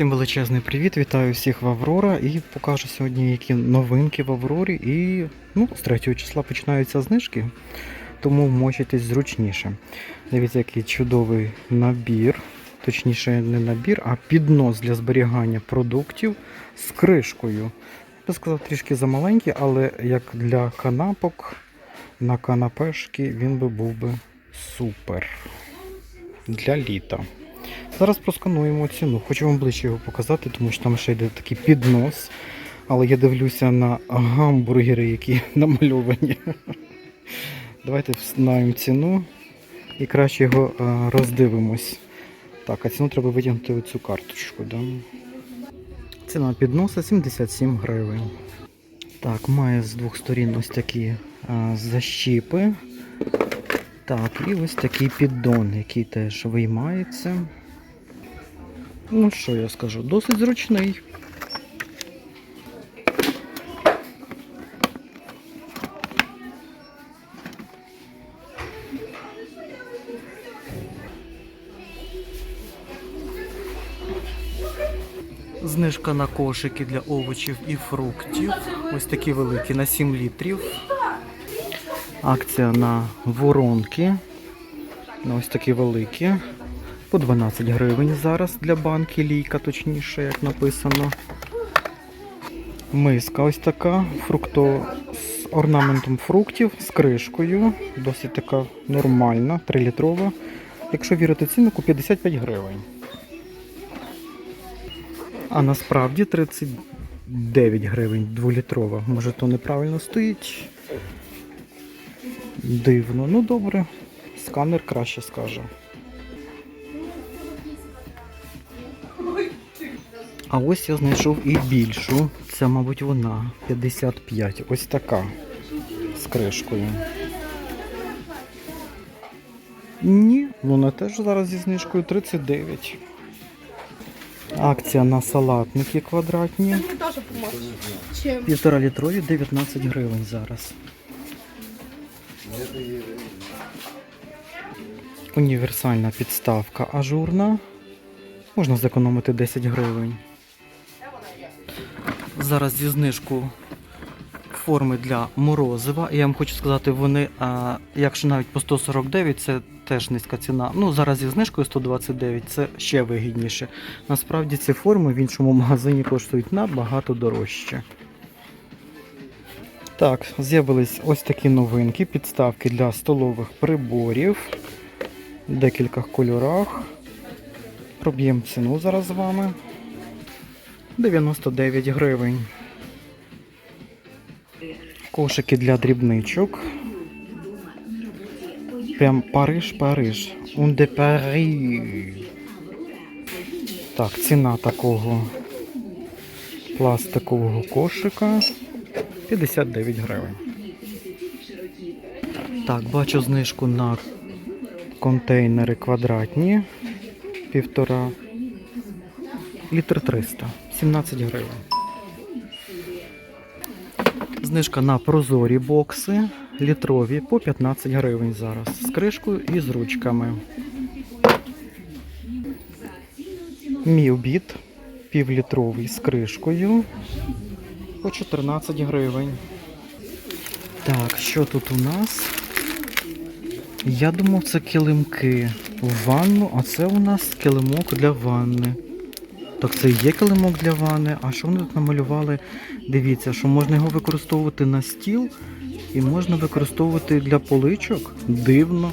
Всім величезний привіт, вітаю всіх в Аврора і покажу сьогодні, які новинки в Аврорі. І ну, з 3 числа починаються знижки, тому вмочитесь зручніше. Дивіться, який чудовий набір, точніше, не набір, а піднос для зберігання продуктів з кришкою. Я би сказав, трішки замаленький, але як для канапок на канапешки він би був би супер для літа. Зараз проскануємо ціну. Хочу вам ближче його показати, тому що там ще йде такий піднос. Але я дивлюся на гамбургери, які намальовані. Давайте знаємо ціну і краще його е, роздивимось. Так, а ціну треба витягнути оцю карточку. Да? Ціна підноса 77 гривень. Так, має з двох сторін ось такі е, защіпи. Так, і ось такий піддон, який теж виймається. Ну, що я скажу, досить зручний. Знижка на кошики для овочів і фруктів. Ось такі великі на 7 літрів. Акція на воронки. На ось такі великі. По 12 гривень зараз для банки, лійка, точніше, як написано. Миска ось така, фрукто з орнаментом фруктів, з кришкою. Досить така нормальна, 3-літрова. Якщо вірити ціннику, 55 гривень. А насправді 39 гривень 2-літрова. Може то неправильно стоїть. Дивно. Ну добре. Сканер краще скаже. А ось я знайшов і більшу. Це, мабуть, вона. 55. Ось така. З кришкою. Ні, вона теж зараз зі знижкою 39. Акція на салатники квадратні. Півтора літрові 19 гривень зараз. Універсальна підставка ажурна. Можна зекономити 10 гривень. Зараз зі знижку форми для морозива. Я вам хочу сказати, вони, якщо навіть по 149, це теж низька ціна. Ну, зараз зі знижкою 129 це ще вигідніше. Насправді ці форми в іншому магазині коштують набагато дорожче. Так, з'явились ось такі новинки, підставки для столових приборів в декількох кольорах. Проб'ємо ціну зараз з вами. 99 гривень. Кошики для дрібничок. Прям Париж, Париж. De Paris. Так, ціна такого пластикового кошика 59 гривень. Так, бачу знижку на контейнери квадратні. Півтора літр 300, 17 гривень. Знижка на прозорі бокси літрові по 15 гривень зараз. З кришкою і з ручками. Мілбіт півлітровий з кришкою по 14 гривень. Так, що тут у нас? Я думав, це килимки в ванну, а це у нас килимок для ванни. Так це і є килимок для ванни. А що вони тут намалювали? Дивіться, що можна його використовувати на стіл і можна використовувати для поличок. Дивно.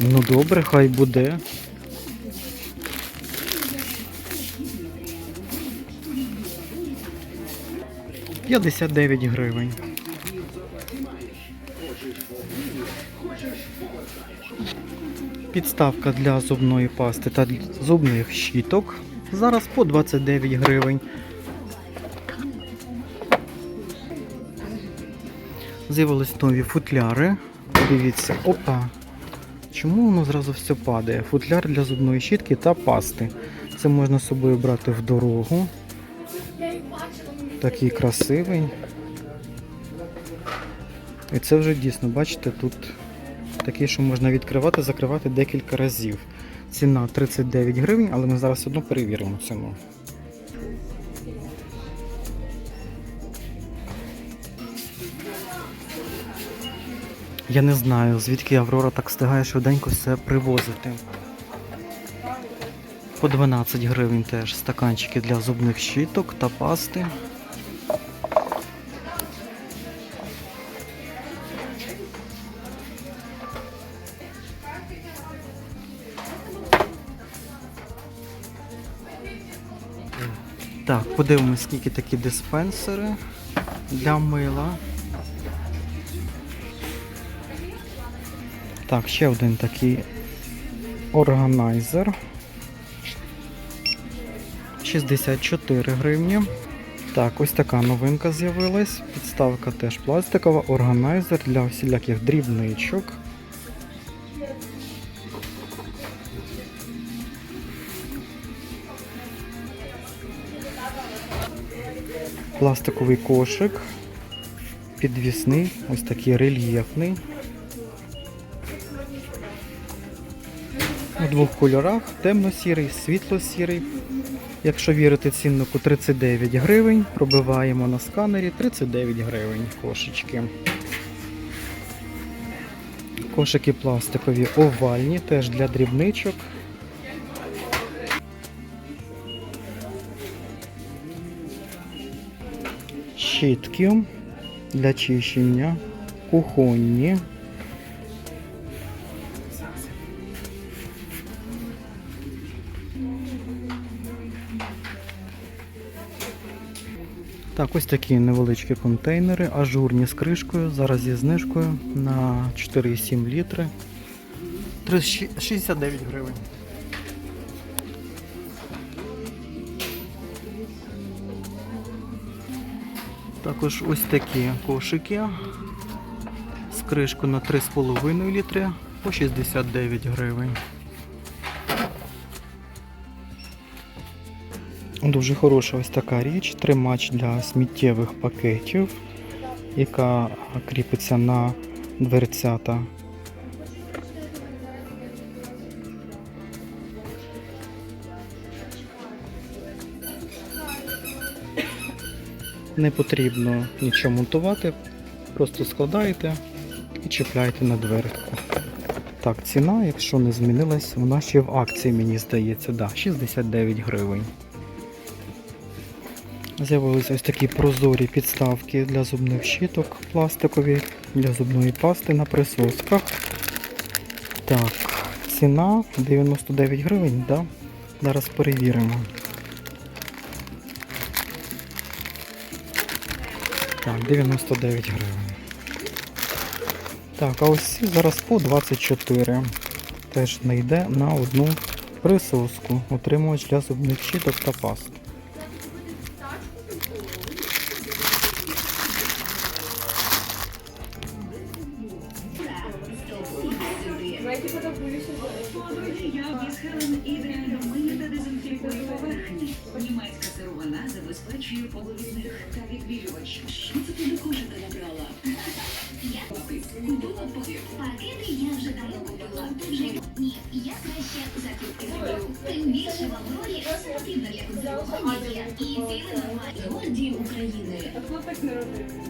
Ну добре, хай буде. П'ятдесят дев'ять гривень. Підставка для зубної пасти та зубних щіток. Зараз по 29 гривень. З'явились нові футляри. Дивіться, опа. Чому воно зразу все падає? Футляр для зубної щітки та пасти. Це можна з собою брати в дорогу. Такий красивий. І це вже дійсно, бачите, тут такий, що можна відкривати, закривати декілька разів. ціна 39 гривень, але ми зараз одно перевіримо ціну. Я не знаю, звідки Аврора так встигає швиденько все привозити. По 12 гривень теж стаканчики для зубних щіток та пасти. Так, подивимось, скільки такі диспенсери для мила. Так, ще один такий органайзер. 64 гривні. Так, ось така новинка з'явилась. Підставка теж пластикова, органайзер для всіляких дрібничок. Пластиковий кошик. Підвісний, ось такий рельєфний. У двох кольорах: темно-сірий, світло-сірий. Якщо вірити ціннику 39 гривень, пробиваємо на сканері 39 гривень кошечки. Кошики пластикові овальні, теж для дрібничок. Щітки для чищення, кухонні. Так, ось такі невеличкі контейнери, ажурні з кришкою, зараз зі знижкою на 4,7 літри. 69 гривень. Також ось такі кошики з кришкою на 3,5 літри по 69 гривень. Дуже хороша ось така річ, тримач для сміттєвих пакетів, яка кріпиться на дверцята. Не потрібно нічого монтувати, просто складаєте і чіпляєте на дверку. Так, ціна, якщо не змінилась, вона ще в акції, мені здається, да, 69 гривень. З'явилися ось такі прозорі підставки для зубних щіток пластикові, для зубної пасти на присосках. Так, ціна 99 гривень, да? Зараз перевіримо. Так, 99 гривень. Так, а ось зараз по 24. Теж не йде на одну присоску. Отримувач для зубних щиток та паст. Забезпечує половинних та відбілювач. Що це ти до кошика набрала? Купила повір. Пакети я вже давно купила. Вже ні, я краще закрутки зроблю. Тим більше в Аврорі все потрібно для консервування. І ціни нормальні. Гордії України.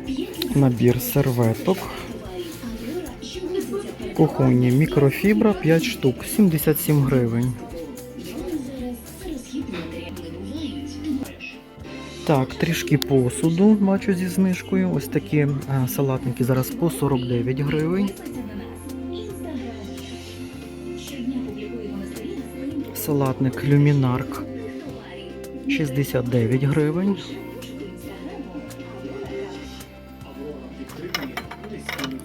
П'ять Набір серветок. Кухонні мікрофібра 5 штук, 77 гривень. Так, трішки посуду бачу зі знижкою. Ось такі е, салатники зараз по 49 гривень. Салатник Люмінарк 69 гривень.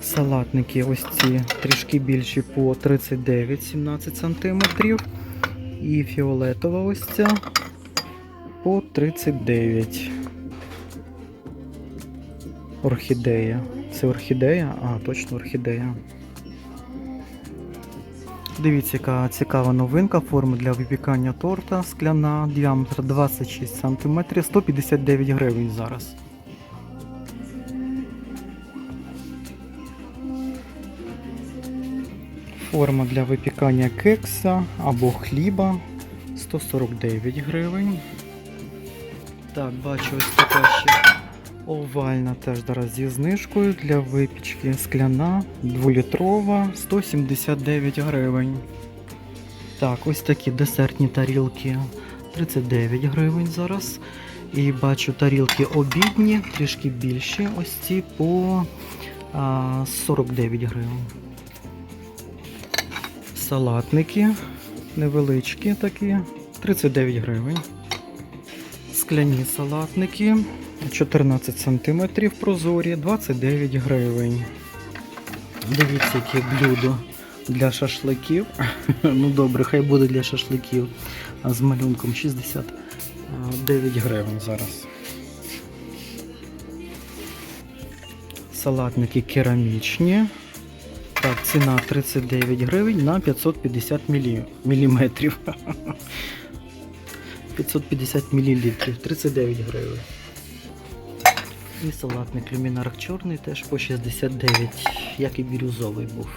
Салатники ось ці трішки більші по 39-17 см. І фіолетова ось ця по 39. Орхідея. Це орхідея? А, точно орхідея. Дивіться, яка цікава новинка. Форма для випікання торта скляна, діаметр 26 см, 159 гривень зараз. Форма для випікання кекса або хліба 149 гривень. Так, бачу ось така ще овальна теж зараз зі знижкою для випічки. Скляна, 2-літрова, 179 гривень. Так, ось такі десертні тарілки 39 гривень зараз. І бачу тарілки обідні, трішки більші. Ось ці по 49 гривень. Салатники невеличкі такі, 39 гривень. Скляні салатники 14 см прозорі, 29 гривень. Дивіться, яке блюдо для шашликів. ну добре, хай буде для шашликів. З малюнком 69 гривень зараз. Салатники керамічні. Так, ціна 39 гривень на 550 мілі... міліметрів. 550 мілілітрів, 39 гривень. І салатник люмінарк чорний теж по 69, як і бірюзовий був.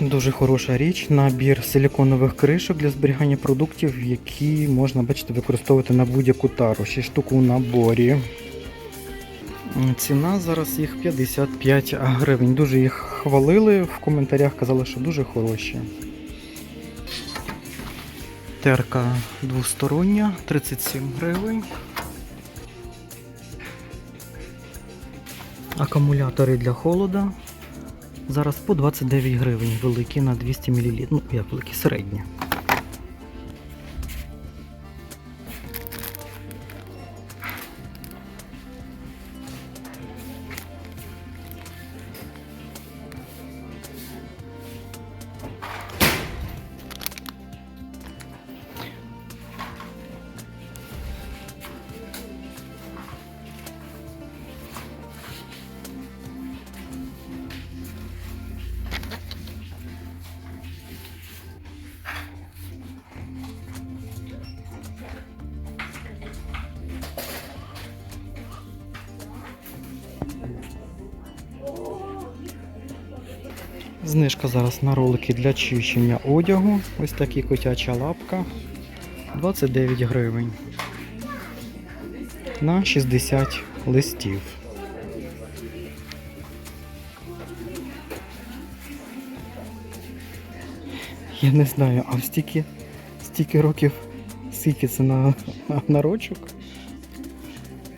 Дуже хороша річ. Набір силіконових кришок для зберігання продуктів, які можна, бачите, використовувати на будь-яку тару. 6 штук у наборі. Ціна зараз їх 55 гривень. Дуже їх хвалили, в коментарях казали, що дуже хороші. Терка двостороння, 37 гривень. Акумулятори для холода. Зараз по 29 гривень, великі на 200 мл. Ну, як великі, середні. Знижка зараз на ролики для чищення одягу. Ось такі котяча лапка. 29 гривень. На 60 листів. Я не знаю, а стільки, стільки років, скільки це на, на рочок?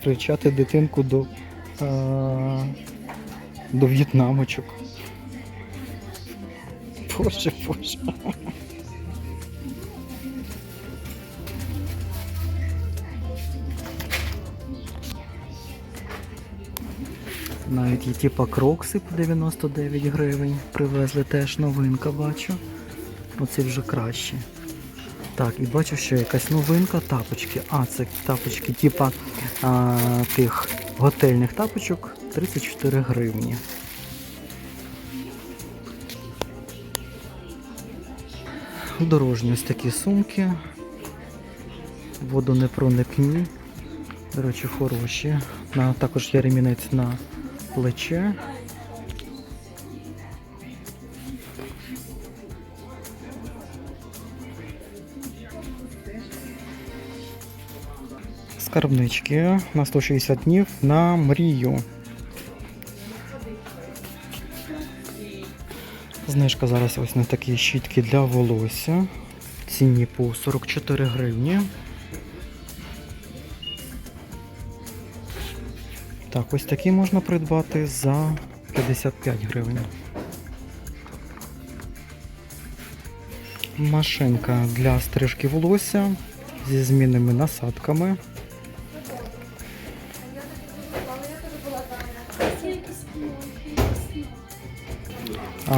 Привчати дитинку до, а, до в'єтнамочок. Боже, боже. Навіть є типа крокси по 99 гривень. Привезли теж новинка, бачу. Оці вже краще. Так, і бачу, що якась новинка тапочки. А, це тапочки, типа тих готельних тапочок 34 гривні. Дорожні ось такі сумки. Водонепроникні. До речі, хороші. На, також є ремінець на плече. Скарбнички на 160 днів на мрію. Знижка зараз ось на такі щітки для волосся. Ціні по 44 гривні. Так, ось такі можна придбати за 55 гривень. Машинка для стрижки волосся зі змінними насадками.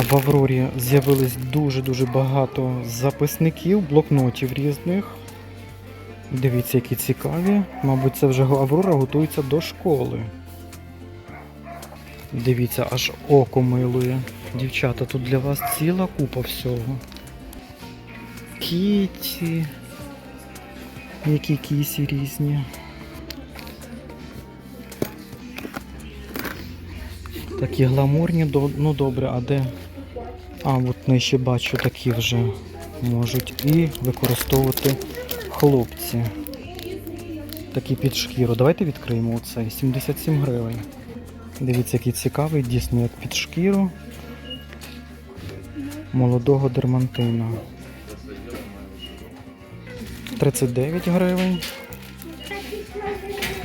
В Аврорі з'явилось дуже-дуже багато записників, блокнотів різних. Дивіться, які цікаві. Мабуть, це вже Аврора готується до школи. Дивіться, аж око милує. Дівчата, тут для вас ціла купа всього. Кіті. Які кісі різні. Такі гламурні, ну добре, а де А, от нижче бачу, такі вже можуть і використовувати хлопці. Такі під шкіру. Давайте відкриємо оцей. 77 гривень. Дивіться, який цікавий, дійсно як під шкіру молодого дермантина. 39 гривень.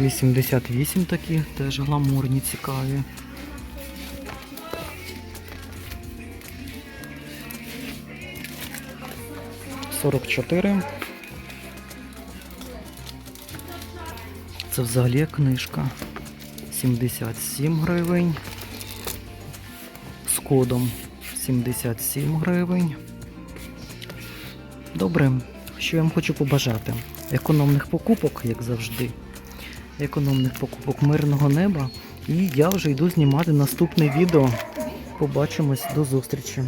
88 такі, теж гламурні, цікаві. Сорок чотири. Це взагалі книжка. 77 гривень. З кодом 77 гривень. Добре, що я вам хочу побажати? Економних покупок, як завжди. Економних покупок мирного неба. І я вже йду знімати наступне відео. Побачимось до зустрічі.